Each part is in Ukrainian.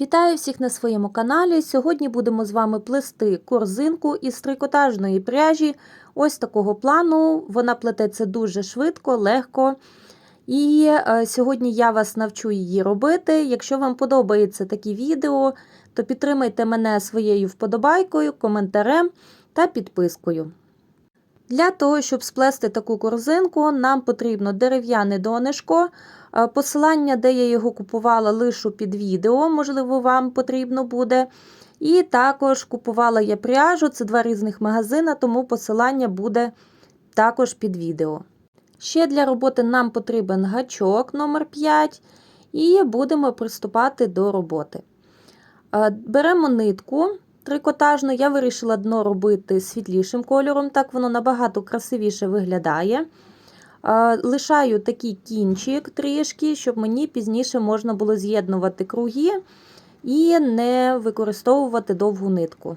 Вітаю всіх на своєму каналі. Сьогодні будемо з вами плести корзинку із трикотажної пряжі. Ось такого плану. Вона плететься дуже швидко, легко. І е, сьогодні я вас навчу її робити. Якщо вам подобається такі відео, то підтримайте мене своєю вподобайкою, коментарем та підпискою. Для того, щоб сплести таку корзинку, нам потрібно дерев'яне донишко. Е, Посилання, де я його купувала, лишу під відео, можливо, вам потрібно буде. І також купувала я пряжу, це два різних магазини, тому посилання буде також під відео. Ще для роботи нам потрібен гачок номер 5 і будемо приступати до роботи. Е, Беремо нитку трикотажну, я вирішила дно робити світлішим кольором, так воно набагато красивіше виглядає. Лишаю такий кінчик трішки, щоб мені пізніше можна було з'єднувати круги і не використовувати довгу нитку.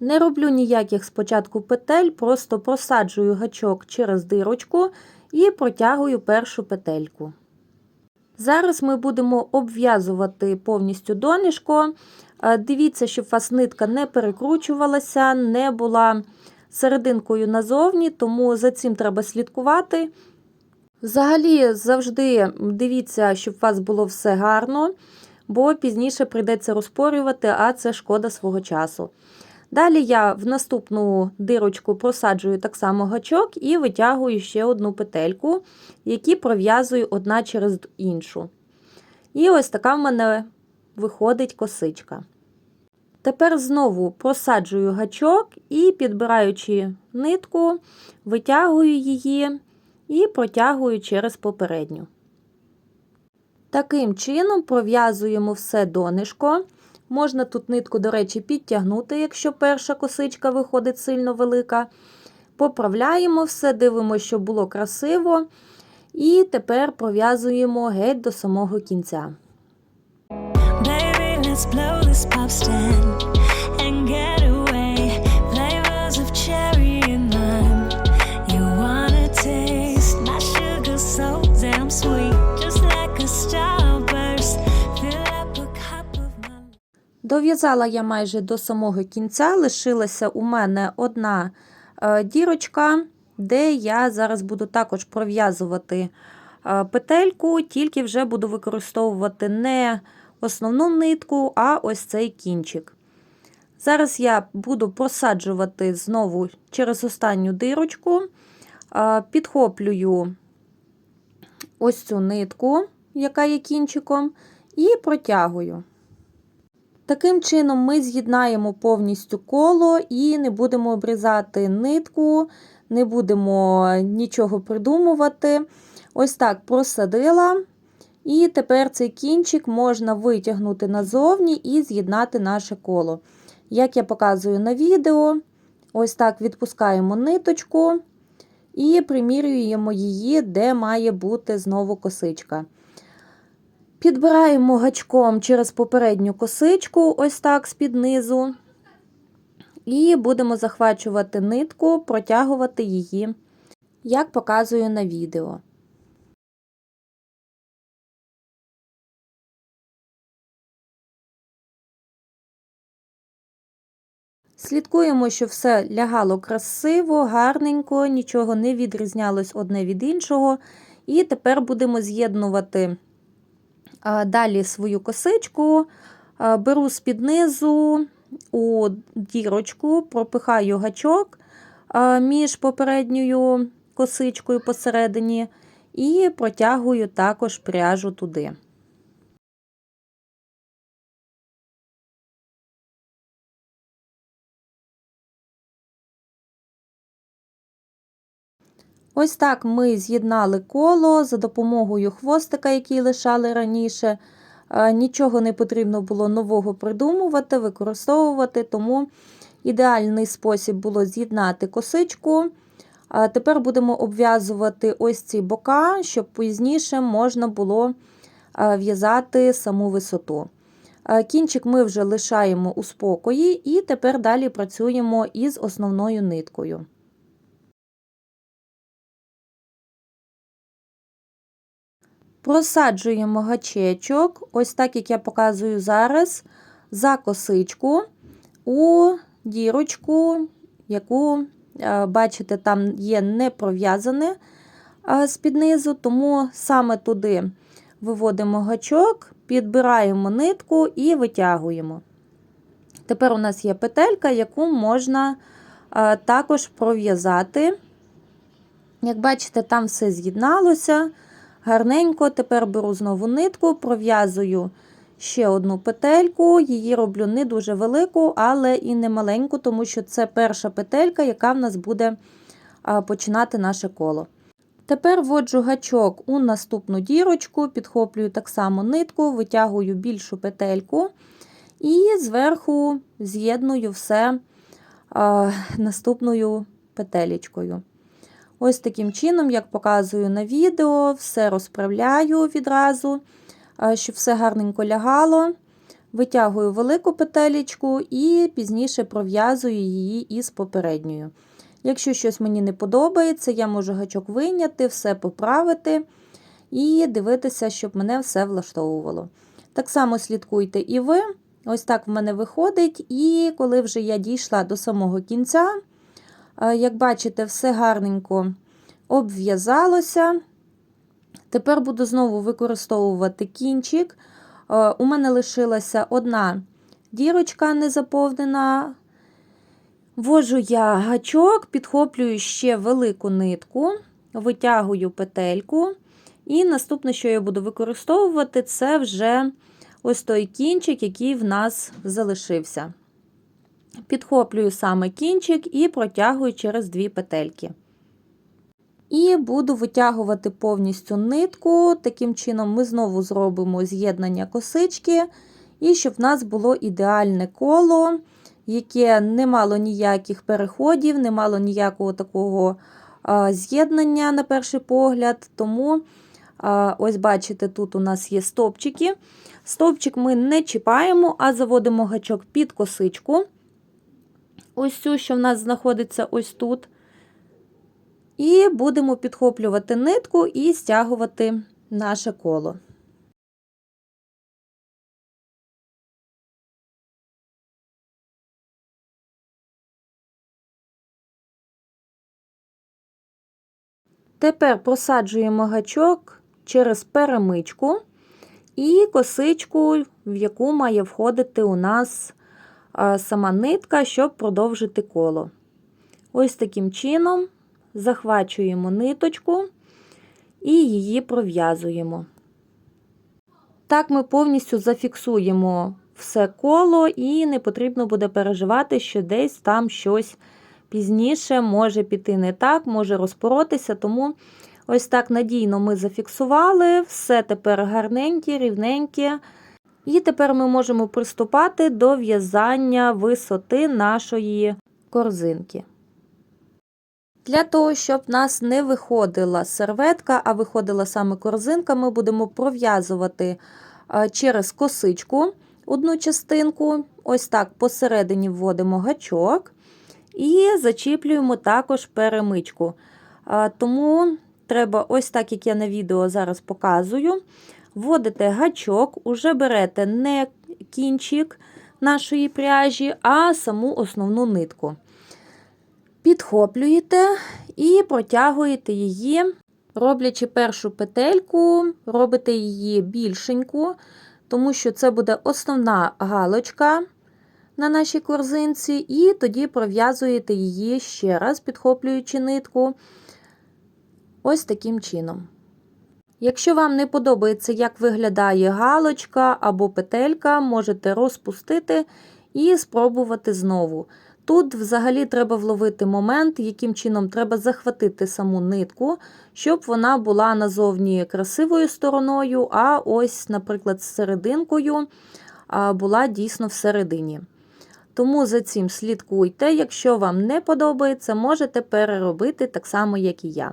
Не роблю ніяких спочатку петель, просто просаджую гачок через дирочку і протягую першу петельку. Зараз ми будемо обв'язувати повністю донишко. Дивіться, щоб у вас нитка не перекручувалася, не була серединкою назовні, тому за цим треба слідкувати. Взагалі, завжди дивіться, щоб у вас було все гарно, бо пізніше прийдеться розпорювати, а це шкода свого часу. Далі я в наступну дирочку просаджую так само гачок і витягую ще одну петельку, які пров'язую одна через іншу. І ось така в мене виходить косичка. Тепер знову просаджую гачок і, підбираючи нитку, витягую її і протягую через попередню. Таким чином пров'язуємо все донишко. Можна тут нитку, до речі, підтягнути, якщо перша косичка виходить сильно велика. Поправляємо все, дивимося, щоб було красиво. І тепер пров'язуємо геть до самого кінця. Let's blow this pop stand and get away. Flavors of cherry and lime. You wanna taste my sugar so damn sweet, just like a starburst. Fill up a cup of my. Дов'язала я майже до самого кінця, лишилася у мене одна е, дірочка, де я зараз буду також пров'язувати е, петельку, тільки вже буду використовувати не основну нитку, а ось цей кінчик. Зараз я буду просаджувати знову через останню дирочку, підхоплюю ось цю нитку, яка є кінчиком, і протягую. Таким чином, ми з'єднаємо повністю коло і не будемо обрізати нитку, не будемо нічого придумувати. Ось так просадила. І тепер цей кінчик можна витягнути назовні і з'єднати наше коло. Як я показую на відео, ось так відпускаємо ниточку і примірюємо її, де має бути знову косичка. Підбираємо гачком через попередню косичку, ось так з-під низу, і будемо захвачувати нитку, протягувати її, як показую на відео. Слідкуємо, щоб все лягало красиво, гарненько, нічого не відрізнялось одне від іншого. І тепер будемо з'єднувати далі свою косичку, беру з-під низу у дірочку, пропихаю гачок між попередньою косичкою посередині і протягую також пряжу туди. Ось так ми з'єднали коло за допомогою хвостика, який лишали раніше. Нічого не потрібно було нового придумувати, використовувати, тому ідеальний спосіб було з'єднати косичку. Тепер будемо обв'язувати ось ці бока, щоб пізніше можна було в'язати саму висоту. Кінчик ми вже лишаємо у спокої, і тепер далі працюємо із основною ниткою. Просаджуємо гачечок, ось так, як я показую зараз, за косичку у дірочку, яку, е, бачите, там є не пров'язане е, з-під низу, тому саме туди виводимо гачок, підбираємо нитку і витягуємо. Тепер у нас є петелька, яку можна е, також пров'язати. Як бачите, там все з'єдналося гарненько. Тепер беру знову нитку, пров'язую ще одну петельку. Її роблю не дуже велику, але і не маленьку, тому що це перша петелька, яка в нас буде починати наше коло. Тепер вводжу гачок у наступну дірочку, підхоплюю так само нитку, витягую більшу петельку і зверху з'єдную все наступною петелечкою. Ось таким чином, як показую на відео, все розправляю відразу, щоб все гарненько лягало. Витягую велику петелечку і пізніше пров'язую її із попередньою. Якщо щось мені не подобається, я можу гачок вийняти, все поправити і дивитися, щоб мене все влаштовувало. Так само слідкуйте і ви. Ось так в мене виходить. І коли вже я дійшла до самого кінця, як бачите, все гарненько обв'язалося. Тепер буду знову використовувати кінчик. Е, У мене лишилася одна дірочка незаповнена. Ввожу я гачок, підхоплюю ще велику нитку, витягую петельку. І наступне, що я буду використовувати, це вже ось той кінчик, який в нас залишився. Підхоплюю саме кінчик і протягую через дві петельки. І буду витягувати повністю нитку. Таким чином, ми знову зробимо з'єднання косички, і щоб в нас було ідеальне коло, яке не мало ніяких переходів, не мало ніякого такого з'єднання на перший погляд. Тому, ось бачите, тут у нас є стопчики. Стовпчик ми не чіпаємо, а заводимо гачок під косичку. Ось цю, що в нас знаходиться ось тут. І будемо підхоплювати нитку і стягувати наше коло. Тепер просаджуємо гачок через перемичку і косичку, в яку має входити у нас сама нитка, щоб продовжити коло. Ось таким чином захвачуємо ниточку і її пров'язуємо. Так ми повністю зафіксуємо все коло, і не потрібно буде переживати, що десь там щось пізніше може піти не так, може розпоротися. Тому ось так надійно ми зафіксували, все тепер гарненьке, рівненьке. І тепер ми можемо приступати до в'язання висоти нашої корзинки. Для того, щоб нас не виходила серветка, а виходила саме корзинка, ми будемо пров'язувати через косичку одну частинку. Ось так посередині вводимо гачок і зачіплюємо також перемичку. Тому треба, ось так, як я на відео зараз показую, вводите гачок, уже берете не кінчик нашої пряжі, а саму основну нитку. Підхоплюєте і протягуєте її, роблячи першу петельку, робите її більшеньку, тому що це буде основна галочка на нашій корзинці, і тоді пров'язуєте її ще раз, підхоплюючи нитку, ось таким чином. Якщо вам не подобається, як виглядає галочка або петелька, можете розпустити і спробувати знову. Тут взагалі треба вловити момент, яким чином треба захватити саму нитку, щоб вона була назовні красивою стороною, а ось, наприклад, з серединкою була дійсно всередині. Тому за цим слідкуйте, якщо вам не подобається, можете переробити так само, як і я.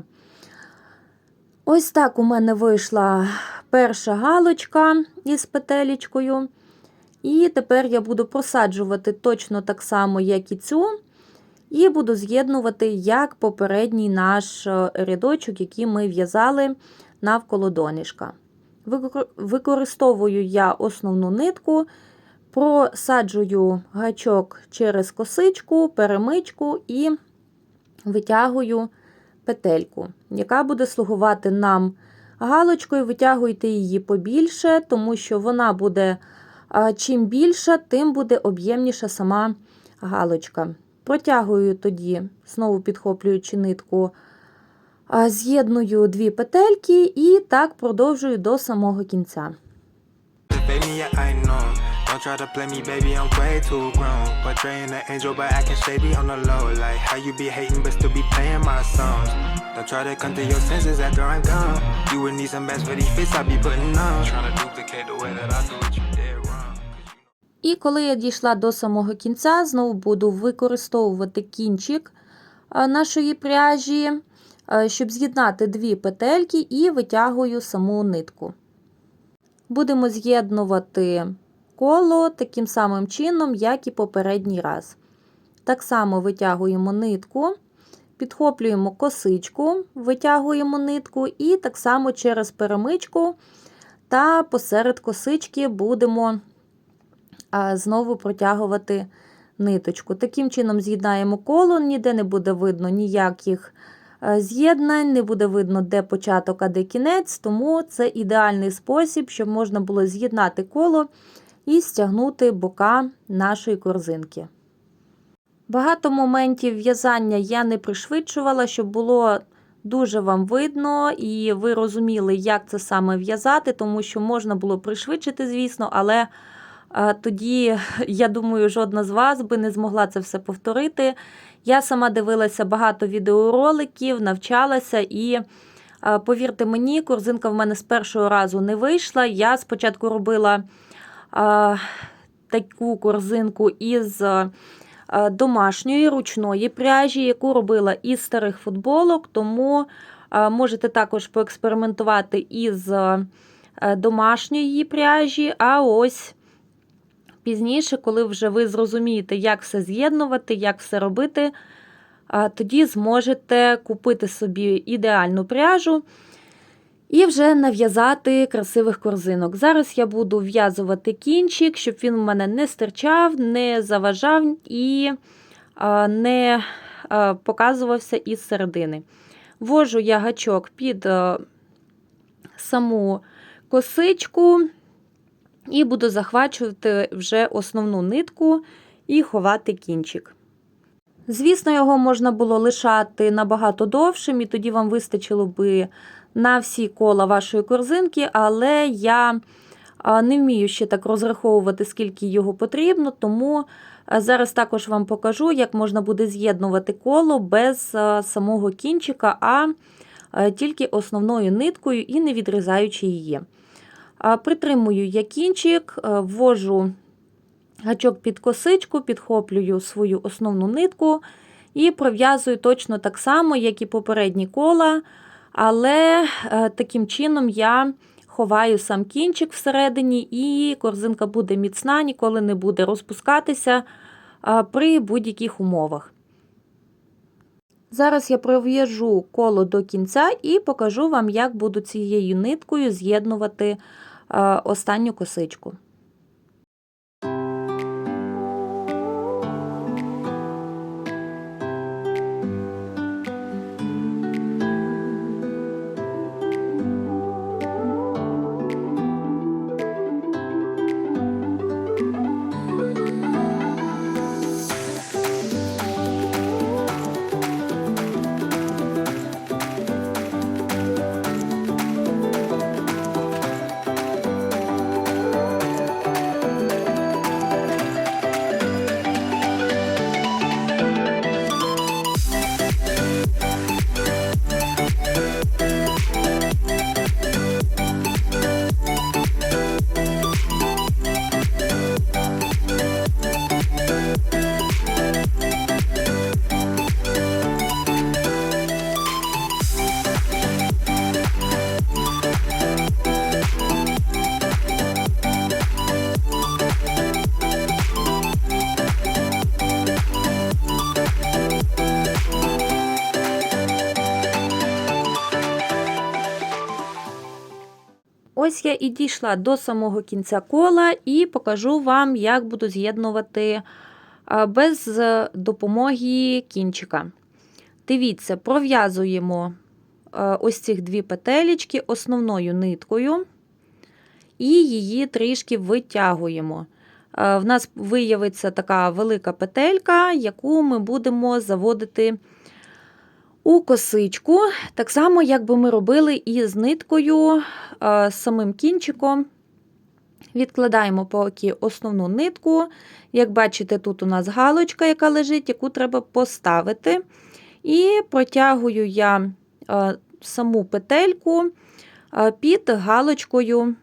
Ось так у мене вийшла перша галочка із петелечкою. І тепер я буду просаджувати точно так само, як і цю, і буду з'єднувати як попередній наш рядочок, який ми в'язали навколо донишка. Викор- Використовую я основну нитку, просаджую гачок через косичку, перемичку і витягую петельку, яка буде слугувати нам галочкою. Витягуйте її побільше, тому що вона буде чим більша, тим буде об'ємніша сама галочка. Протягую тоді, знову підхоплюючи нитку, з'єдную дві петельки і так продовжую до самого кінця. Don't try to play me, baby, I'm way too grown. Portraying an angel, but can stay on the low. Like how you be hating, but still be playing my songs. Don't try to come to your senses after I'm gone. You would need some best for these fits I be putting on. Trying to duplicate the way that I do what you did wrong. І коли я дійшла до самого кінця, знову буду використовувати кінчик нашої пряжі, щоб з'єднати дві петельки і витягую саму нитку. Будемо з'єднувати коло таким самим чином, як і попередній раз. Так само витягуємо нитку, підхоплюємо косичку, витягуємо нитку, і так само через перемичку та посеред косички будемо знову протягувати ниточку. Таким чином з'єднаємо коло, ніде не буде видно ніяких е, з'єднань, не буде видно, де початок, а де кінець, тому це ідеальний спосіб, щоб можна було з'єднати коло і стягнути бока нашої корзинки. Багато моментів в'язання я не пришвидшувала, щоб було дуже вам видно, і ви розуміли, як це саме в'язати, тому що можна було пришвидшити, звісно, але а тоді, я думаю, жодна з вас би не змогла це все повторити. Я сама дивилася багато відеороликів, навчалася і, повірте мені, корзинка в мене з першого разу не вийшла. Я спочатку робила таку корзинку із домашньої ручної пряжі, яку робила із старих футболок, тому можете також поекспериментувати із домашньої пряжі, а ось пізніше, коли вже ви зрозумієте, як все з'єднувати, як все робити, тоді зможете купити собі ідеальну пряжу і вже нав'язати красивих корзинок. Зараз я буду в'язувати кінчик, щоб він у мене не стирчав, не заважав і не показувався із середини. Ввожу я гачок під а, саму косичку. І буду захвачувати вже основну нитку і ховати кінчик. Звісно, його можна було лишати набагато довшим, і тоді вам вистачило би на всі кола вашої корзинки, але я не вмію ще так розраховувати, скільки його потрібно, тому зараз також вам покажу, як можна буде з'єднувати коло без самого кінчика, а а тільки основною ниткою і не відрізаючи її. Притримую я кінчик, е, ввожу гачок під косичку, підхоплюю свою основну нитку і пров'язую точно так само, як і попередні кола, але е, таким чином я ховаю сам кінчик всередині, і корзинка буде міцна, ніколи не буде розпускатися е, при будь-яких умовах. Зараз я пров'яжу коло до кінця і покажу вам, як буду цією ниткою з'єднувати е, останню косичку. Ось я і дійшла до самого кінця кола і покажу вам, як буду з'єднувати без е, допомоги кінчика. Дивіться, пров'язуємо е, ось цих дві петелечки основною ниткою і її трішки витягуємо. Е, В нас виявиться така велика петелька, яку ми будемо заводити у косичку, так само, як би ми робили і з ниткою, е, з самим кінчиком. Відкладаємо поки основну нитку. Як бачите, тут у нас галочка, яка лежить, яку треба поставити. І протягую я е, саму петельку е, під галочкою,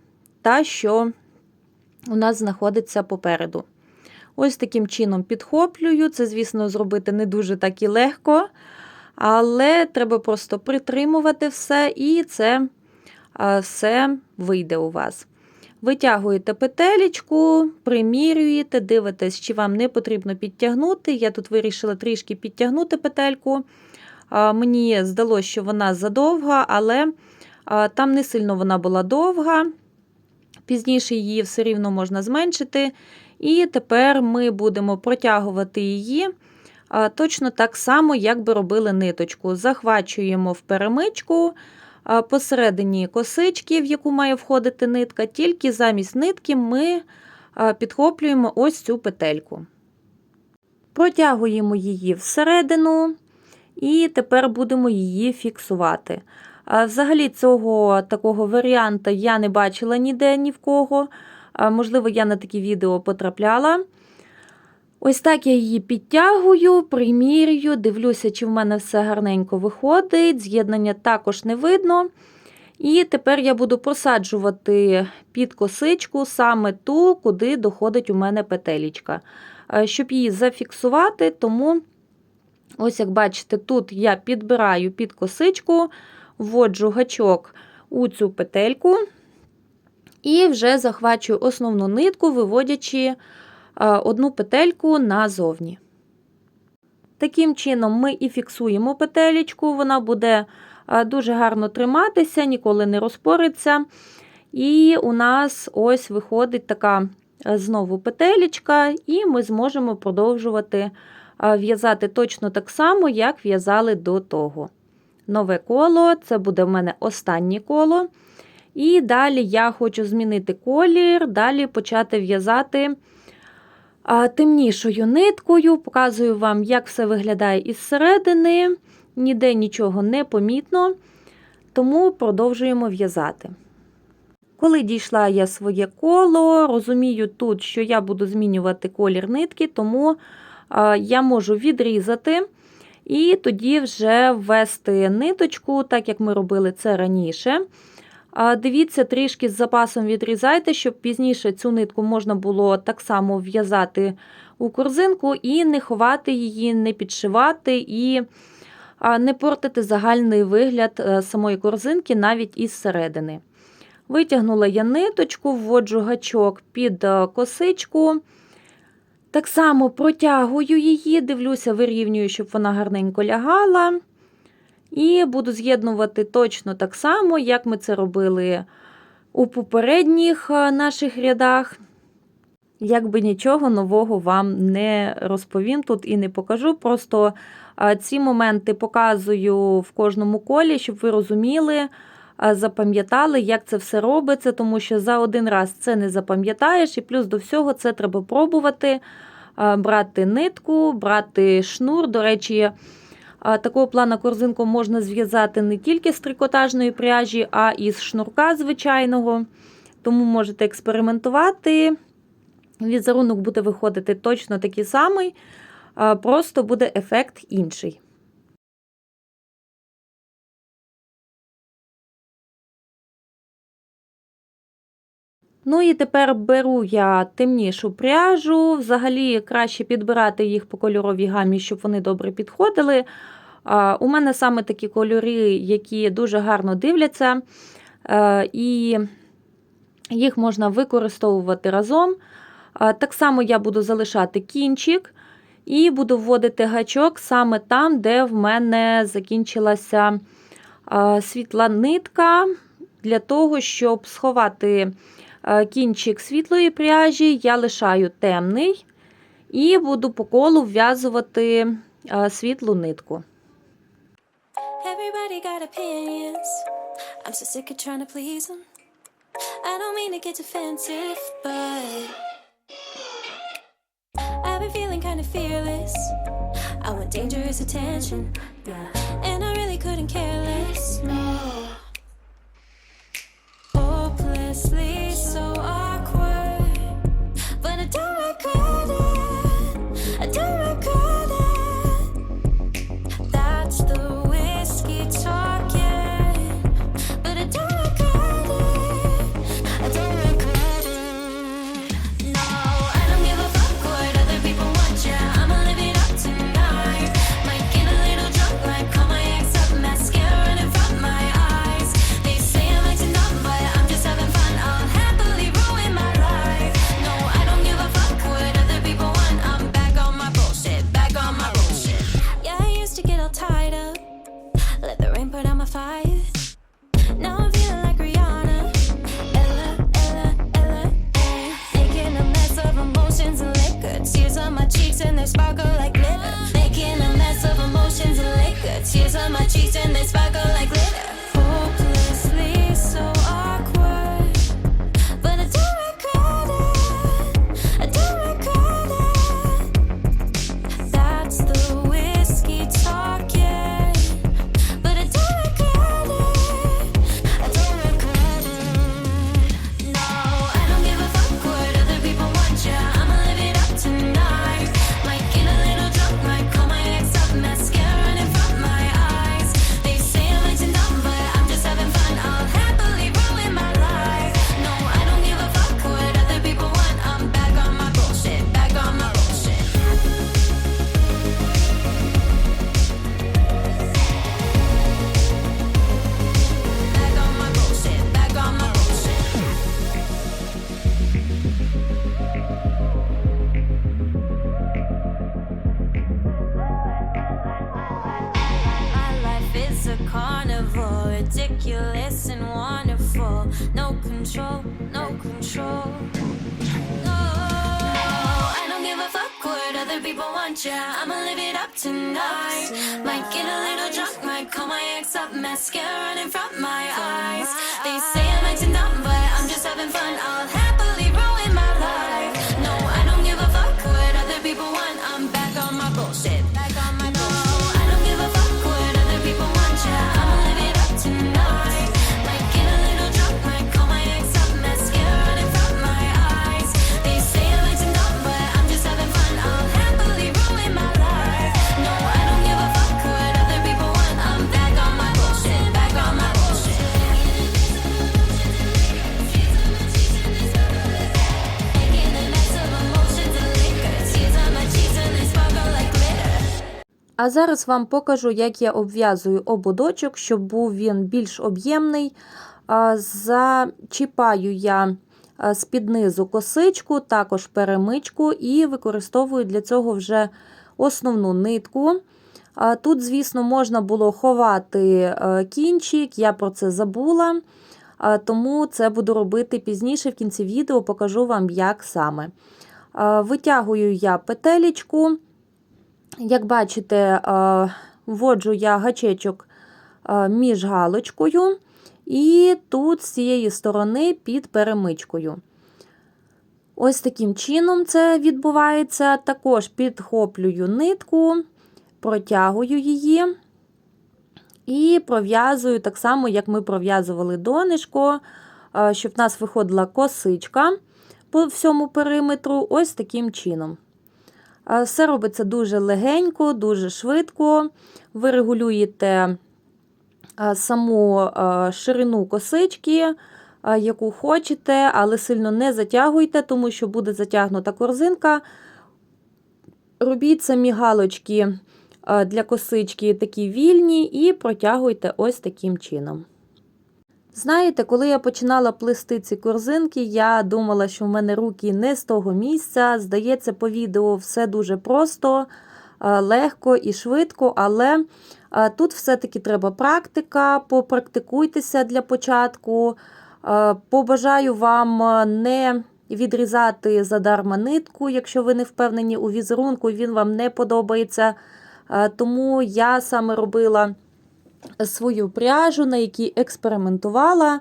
та, що у нас знаходиться попереду. Ось таким чином підхоплюю. Це, звісно, зробити не дуже так і легко, але треба просто притримувати все, і це все вийде у вас. Витягуєте петелечку, примірюєте, дивитесь, чи вам не потрібно підтягнути. Я тут вирішила трішки підтягнути петельку. Мені здалося, що вона задовга, але там не сильно вона була довга. Пізніше її все рівно можна зменшити. І тепер ми будемо протягувати її точно так само, як би робили ниточку. Захвачуємо в перемичку посередині косички, в яку має входити нитка, тільки замість нитки ми підхоплюємо ось цю петельку. Протягуємо її всередину, і тепер будемо її фіксувати. Взагалі, цього такого варіанта я не бачила ніде ні в кого. Можливо, я на такі відео потрапляла. Ось так я її підтягую, примірюю, дивлюся, чи в мене все гарненько виходить. З'єднання також не видно. І тепер я буду просаджувати під косичку саме ту, куди доходить у мене петелічка. Е, Щоб її зафіксувати, тому, ось як бачите, тут я підбираю під косичку, вводжу гачок у цю петельку і вже захвачую основну нитку, виводячи одну петельку назовні. Таким чином, ми і фіксуємо петелечку, вона буде е, дуже гарно триматися, ніколи не розпориться. І у нас ось виходить така е, знову петелечка, і ми зможемо продовжувати е, в'язати точно так само, як в'язали до того. Нове коло це буде в мене останнє коло. І далі я хочу змінити колір, далі почати в'язати темнішою ниткою. Показую вам, як все виглядає із середини. Ніде нічого не помітно, тому продовжуємо в'язати. Коли дійшла я своє коло, розумію тут, що я буду змінювати колір нитки, тому я можу відрізати і тоді вже ввести ниточку, так як ми робили це раніше. Дивіться, трішки з запасом відрізайте, щоб пізніше цю нитку можна було так само в'язати у корзинку і не ховати її, не підшивати і не портити загальний вигляд е, самої корзинки навіть із середини. Витягнула я ниточку, вводжу гачок під е, косичку. Так само протягую її, дивлюся, вирівнюю, щоб вона гарненько лягала. І буду з'єднувати точно так само, як ми це робили у попередніх е, наших рядах. Якби нічого нового вам не розповім тут і не покажу. Просто е, ці моменти показую в кожному колі, щоб ви розуміли, е, запам'ятали, як це все робиться, тому що за один раз це не запам'ятаєш, і плюс до всього це треба пробувати, брати нитку, брати шнур. До речі, Такого плана корзинку можна зв'язати не тільки з трикотажної пряжі, а і з шнурка звичайного. Тому можете експериментувати. Візерунок буде виходити точно такий самий, просто буде ефект інший. Ну і тепер беру я темнішу пряжу. Взагалі краще підбирати їх по кольоровій гамі, щоб вони добре підходили. У мене саме такі кольори, які дуже гарно дивляться, е, і їх можна використовувати разом. Так само я буду залишати кінчик і буду вводити гачок саме там, де в мене закінчилася світла нитка, для того, щоб сховати кінчик світлої пряжі, я лишаю темний і буду по колу вв'язувати світлу нитку. Everybody got opinions. I'm so sick of trying to please them. I don't mean to get defensive, but I've been feeling kind of fearless. I want dangerous attention, yeah. And I really couldn't care less. No. А зараз вам покажу, як я обв'язую ободочок, щоб був він більш об'ємний. Зачіпаю я з-під низу косичку, також перемичку, і використовую для цього вже основну нитку. Тут, звісно, можна було ховати е, кінчик, я про це забула, тому це буду робити пізніше. В кінці відео покажу вам, як саме. Витягую я петелечку. Як бачите, е, вводжу я гачечок е, між галочкою, і тут з цієї сторони під перемичкою. Ось таким чином це відбувається. Також підхоплюю нитку, протягую її і пров'язую так само, як ми пров'язували донишко, е, щоб в нас виходила косичка по всьому периметру, ось таким чином. Е, все робиться дуже легенько, дуже швидко. Ви регулюєте е, саму е, ширину косички, яку хочете, але сильно не затягуйте, тому що буде затягнута корзинка. Робіть самі галочки для косички такі вільні, і протягуйте ось таким чином. Знаєте, коли я починала плести ці корзинки, я думала, що в мене руки не з того місця. Здається, по відео все дуже просто, е, легко і швидко, але е, тут все-таки треба практика, попрактикуйтеся для початку. Е, побажаю вам не відрізати задарма нитку, якщо ви не впевнені у візерунку, він вам не подобається. Тому я саме робила свою пряжу, на якій експериментувала.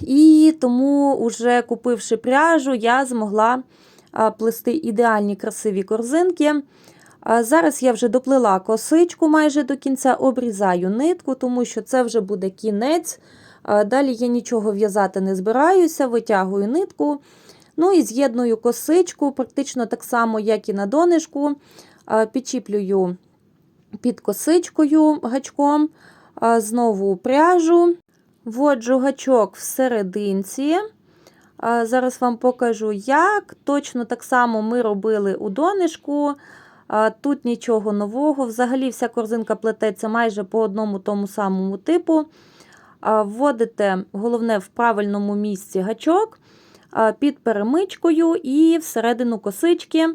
І тому, уже купивши пряжу, я змогла плести ідеальні красиві корзинки. Зараз я вже доплела косичку майже до кінця, обрізаю нитку, тому що це вже буде кінець. Далі я нічого в'язати не збираюся, витягую нитку. Ну і з'єдную косичку, практично так само, як і на донишку. Підчіплюю під косичкою гачком, знову пряжу. Вводжу гачок всерединці. Зараз вам покажу, як. Точно так само ми робили у донишку. Тут нічого нового. Взагалі, вся корзинка плететься майже по одному тому самому типу. Вводите, головне, в правильному місці гачок під перемичкою і всередину косички.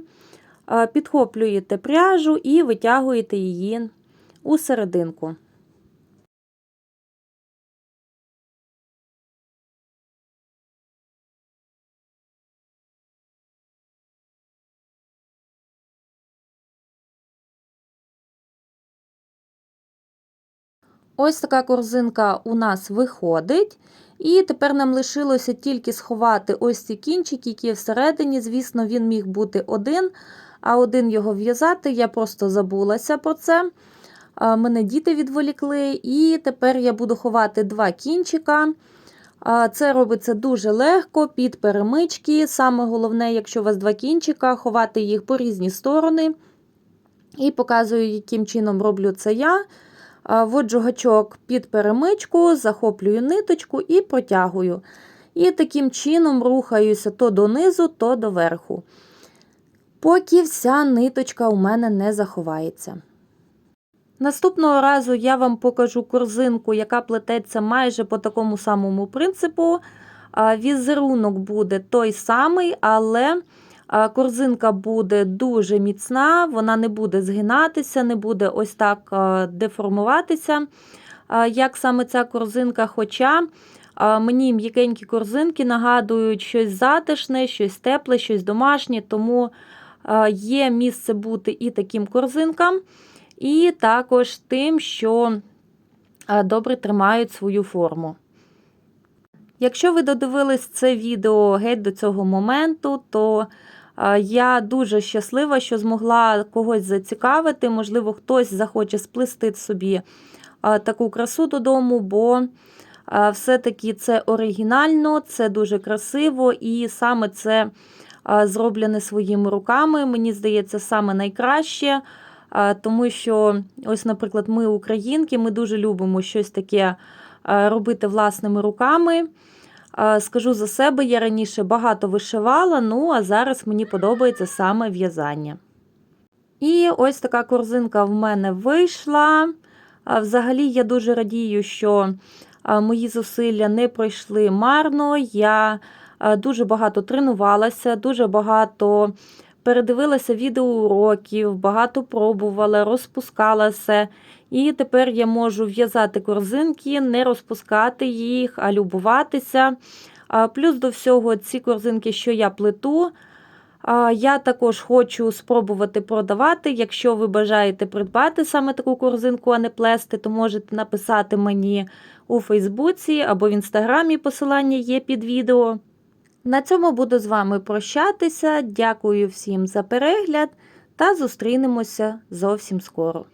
А, Підхоплюєте пряжу і витягуєте її у серединку. Ось така корзинка у нас виходить. І тепер нам лишилося тільки сховати ось ці кінчики, які всередині. Звісно, він міг бути один, а один його в'язати. Я просто забулася про це. Мене діти відволікли, і тепер я буду ховати два кінчика. Це робиться дуже легко під перемички. Саме головне, якщо у вас два кінчика, ховати їх по різні сторони. І показую, яким чином роблю це я. Вводжу гачок під перемичку, захоплюю ниточку і протягую. І таким чином рухаюся то донизу, то до верху. Поки вся ниточка у мене не заховається. Наступного разу я вам покажу корзинку, яка плететься майже по такому самому принципу. Візерунок буде той самий, але корзинка буде дуже міцна, вона не буде згинатися, не буде ось так деформуватися, як саме ця корзинка. Хоча мені м'якенькі корзинки нагадують щось затишне, щось тепле, щось домашнє, тому є місце бути і таким корзинкам, і також тим, що добре тримають свою форму. Якщо ви додивились це відео геть до цього моменту, то е, я дуже щаслива, що змогла когось зацікавити. Можливо, хтось захоче сплести собі е, таку красу додому, бо е, все-таки це оригінально, це дуже красиво, і саме це е, зроблене своїми руками. Мені здається, саме найкраще. Тому що, ось, наприклад, ми, українки, ми дуже любимо щось таке робити власними руками. Скажу за себе, я раніше багато вишивала, ну а зараз мені подобається саме в'язання. І ось така корзинка в мене вийшла. Взагалі, я дуже радію, що мої зусилля не пройшли марно. Я дуже багато тренувалася, дуже багато передивилася відеоуроків, багато пробувала, розпускала все. І тепер я можу в'язати корзинки, не розпускати їх, а любуватися. Плюс до всього, ці корзинки, що я плету, я також хочу спробувати продавати. Якщо ви бажаєте придбати саме таку корзинку, а не плести, то можете написати мені у Фейсбуці або в Інстаграмі. Посилання є під відео. На цьому буду з вами прощатися. Дякую всім за перегляд та зустрінемося зовсім скоро.